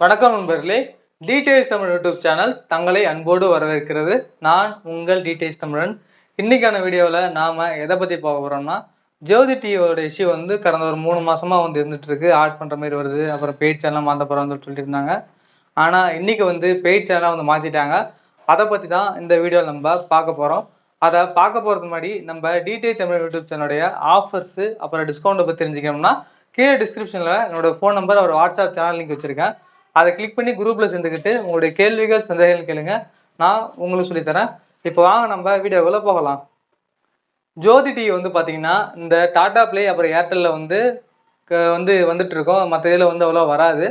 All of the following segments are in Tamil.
வணக்கம் நண்பர்களே. டீடைல்ஸ் தமிழ் யூடியூப் சேனல் தங்களை அன்போடு வரவேற்கிறது. நான் உங்கள் டீடைல்ஸ் தமிழன். இன்றைக்கான வீடியோவில் நாம் எதை பற்றி பார்க்க போகிறோம்னா ஜோதி டிவியோட இஷ்யூ வந்து கடந்த ஒரு மூணு மாதமாக வந்து இருந்துகிட்ருக்கு ஆட் பண்ணுற மாதிரி வருது. அப்புறம் பெய்ட் சேனலாக மாற்ற போகிறோம்னு சொல்லியிருந்தாங்க ஆனால் இன்னைக்கு வந்து பெய்ட் சேனலாக வந்து மாற்றிட்டாங்க அதை பற்றி தான் இந்த வீடியோவில் நம்ம பார்க்க போகிறோம் அதை பார்க்க போகிறதுக்கு முன்னாடி நம்ம டீடைல் தமிழ் யூடியூப் சேனலுடைய ஆஃபர்ஸு அப்புறம் டிஸ்கவுண்ட்டை பற்றி தெரிஞ்சுக்கணும்னா கீழே டிஸ்கிரிப்ஷனில் என்னோடய ஃபோன் நம்பர் ஒரு வாட்ஸ்அப் சேனல் லிங்க் வச்சுருக்கேன். அதை கிளிக் பண்ணி குரூப்பில் சேர்ந்துக்கிட்டு உங்களுடைய கேள்விகள் சந்தேகங்கள் கேளுங்க. நான் உங்களுக்கு சொல்லித்தரேன். இப்போ வாங்க நம்ம வீடியோவில் போகலாம். ஜோதி டிவி வந்து பார்த்தீங்கன்னா இந்த டாடா ப்ளே அப்புறம் ஏர்டெல்லில் வந்து க- வந்து வந்துட்டு இருக்கோம் மற்ற இதில் வந்து அவ்வளோ வராது.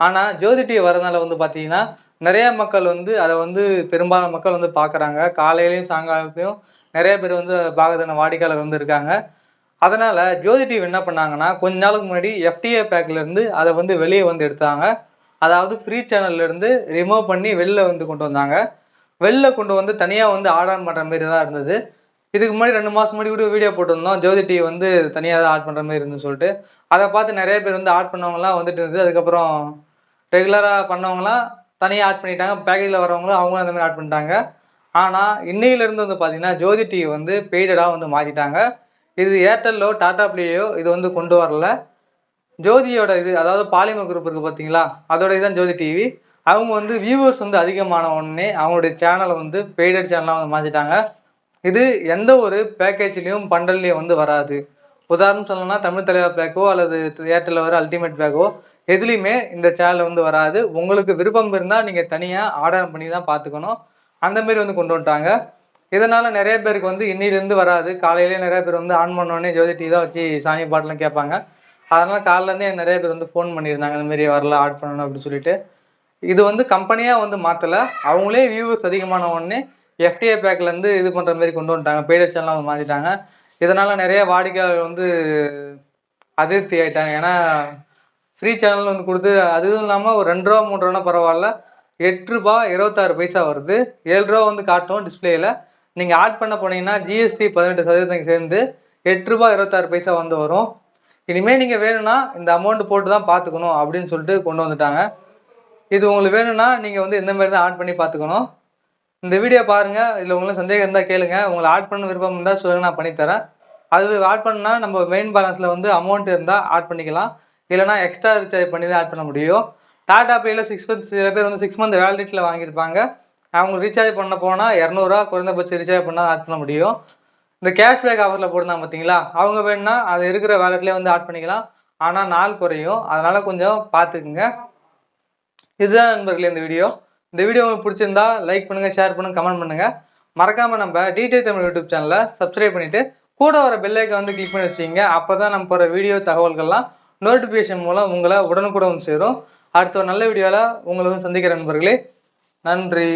ஆனால் ஜோதி டிவி வரதுனால வந்து பார்த்தீங்கன்னா நிறைய மக்கள் வந்து அதை வந்து பெரும்பாலான மக்கள் வந்து பார்க்குறாங்க காலையிலையும் சாயங்காலத்தையும் நிறைய பேர் வந்து பார்க்கறதுன வாடிக்கையாளர் வந்து இருக்காங்க. அதனால் ஜோதி டிவி என்ன பண்ணாங்கன்னா கொஞ்ச நாளுக்கு முன்னாடி எஃப்டிஏ பேக்லேருந்து அதை வந்து வெளியே வந்து எடுத்தாங்க. அதாவது ஃப்ரீ சேனல்லேருந்து ரிமூவ் பண்ணி வெளில வந்து கொண்டு வந்தாங்க. வெளில கொண்டு வந்து தனியாக வந்து ஆட் ஆன் பண்ணுற மாதிரி தான் இருந்தது. இதுக்கு முன்னாடி ரெண்டு மாதம் முன்னாடி கூட வீடியோ போட்டிருந்தோம். ஜோதி டிவி வந்து தனியாக தான் ஆட் பண்ணுற மாதிரி இருந்துன்னு சொல்லிட்டு. அதை பார்த்து நிறைய பேர் வந்து ஆட் பண்ணவங்களாம் வந்துட்டு இருந்தது. அதுக்கப்புறம் ரெகுலராக பண்ணவங்களாம் தனியாக ஆட் பண்ணிட்டாங்க. பேக்கேஜில் வரவங்களும் அவங்களும் அந்த மாதிரி ஆட் பண்ணிட்டாங்க. ஆனால் இன்னையிலேருந்து வந்து பார்த்தீங்கன்னா ஜோதி டிவி வந்து பெய்டடாக வந்து மாற்றிட்டாங்க இது ஏர்டெல்லோ டாடா பிளேயோ இது வந்து கொண்டு வரல. ஜோதியோட இது அதாவது பாலிமர் குரூப் இருக்குது பார்த்தீங்களா அதோட இதுதான் ஜோதி டிவி அவங்க வந்து வியூவர்ஸ் வந்து அதிகமான உடனே அவங்களுடைய சேனலை வந்து பெய்டட் சேனலாக வந்து மாற்றிட்டாங்க இது எந்த ஒரு பேக்கேஜ்லேயும் பண்டல்லையும் வந்து வராது. உதாரணம் சொல்லணும்னா தமிழ் தலைவர் பேக்கோ அல்லது ஏர்டெல்ல வர அல்டிமேட் பேக்கோ எதுலேயுமே இந்த சேனல் வந்து வராது. உங்களுக்கு விருப்பம் இருந்தால் நீங்கள் தனியாக ஆர்டர் பண்ணி தான் பார்த்துக்கணும் அந்தமாரி வந்து கொண்டு வந்துட்டாங்க. இதனால் நிறைய பேருக்கு வந்து இன்னிலேருந்து வராது. காலையிலேயே நிறைய பேர் வந்து ஆன் பண்ண உடனே ஜோதி டிவி தான் வச்சு சாமி பாட்டெலாம் கேட்பாங்க. அதனால் காலிலேருந்தே நிறைய பேர் வந்து ஃபோன் பண்ணியிருந்தாங்க இந்த மாதிரி வரல ஆட் பண்ணணும் அப்படின்னு சொல்லிட்டு. இது வந்து கம்பெனியாக வந்து மாற்றலை அவங்களே வியூவர்ஸ் அதிகமான உடனே எஃப்டிஏ பேக்லேருந்து இது பண்ணுற மாதிரி கொண்டு வந்துட்டாங்க. பெய்டட் சேனலாக மாற்றிட்டாங்க இதனால் நிறைய வாடிக்கையாளர் வந்து அதிருப்தி ஆயிட்டாங்க. ஏன்னா ஃப்ரீ சேனல் வந்து கொடுத்து அதுவும் இல்லாமல் ஒரு ரெண்டு ரூபா மூணு ரூபா பரவாயில்ல. எட்டு ரூபா இருபத்தாறு பைசா வருது. ஏழு ரூபா வந்து காட்டும் டிஸ்பிளேயில் நீங்கள் ஆட் பண்ண போனீங்கன்னா ஜிஎஸ்டி பதினெட்டு சதவீதம் சேர்ந்து எட்டு ரூபா இருபத்தாறு பைசா வந்து வரும். இனிமேல் நீங்கள் வேணும்னா இந்த அமௌண்ட் போட்டு தான் பார்த்துக்கணும் அப்படின்னு சொல்லிட்டு கொண்டு வந்துட்டாங்க. இது உங்களுக்கு வேணும்னா நீங்கள் வந்து இந்த மாதிரி தான் ஆட் பண்ணி பார்த்துக்கணும் இந்த வீடியோ பாருங்கள் இதில் உங்களுக்கு சந்தேகம் இருந்தால் கேளுங்க. உங்களை ஆட் பண்ண விருப்பம் இருந்தால் சொல்லுங்கள் நான் பண்ணித்தரேன் அது ஆட் பண்ணால் நம்ம மெயின் பேலன்ஸில் வந்து அமௌண்ட் இருந்தால் ஆட் பண்ணிக்கலாம். இல்லைனா எக்ஸ்ட்ரா ரீசார்ஜ் பண்ணி தான் ஆட் பண்ண முடியும். டாடா பேயில் சிக்ஸ் மந்த் சில பேர் வந்து சிக்ஸ் மந்த் வேலிடிட்டியில் வாங்கியிருப்பாங்க. அவங்க ரீசார்ஜ் பண்ண போனால் இரநூறுவா குறைந்தபட்சம் ரீசார்ஜ் பண்ணால் ஆட் பண்ண முடியும். இந்த கேஷ்பேக் ஆஃபரில் போட்டிருந்தாங்க பார்த்தீங்களா அவங்க வேணுன்னா அது இருக்கிற வேலட்லேயே வந்து ஆட் பண்ணிக்கலாம். ஆனால் நாள் குறையும். அதனால் கொஞ்சம் பார்த்துக்குங்க இதுதான் நண்பர்களே இந்த வீடியோ இந்த வீடியோ உங்களுக்கு பிடிச்சிருந்தா லைக் பண்ணுங்கள் ஷேர் பண்ணுங்கள் கமெண்ட் பண்ணுங்கள் மறக்காமல் நம்ம டிடிஐ தமிழ் யூடியூப் சேனலை சப்ஸ்கிரைப் பண்ணிவிட்டு கூட வர பெல்லைக்கை வந்து கிளிக் பண்ணி வச்சுக்கிங்க. அப்போ தான் நம்ம போகிற வீடியோ தகவல்கள்லாம் நோட்டிஃபிகேஷன் மூலம் உங்களை உடனுக்குடன் சேரும். அடுத்த ஒரு நல்ல வீடியோவில் உங்களை வந்து சந்திக்கிற நண்பர்களே. நன்றி.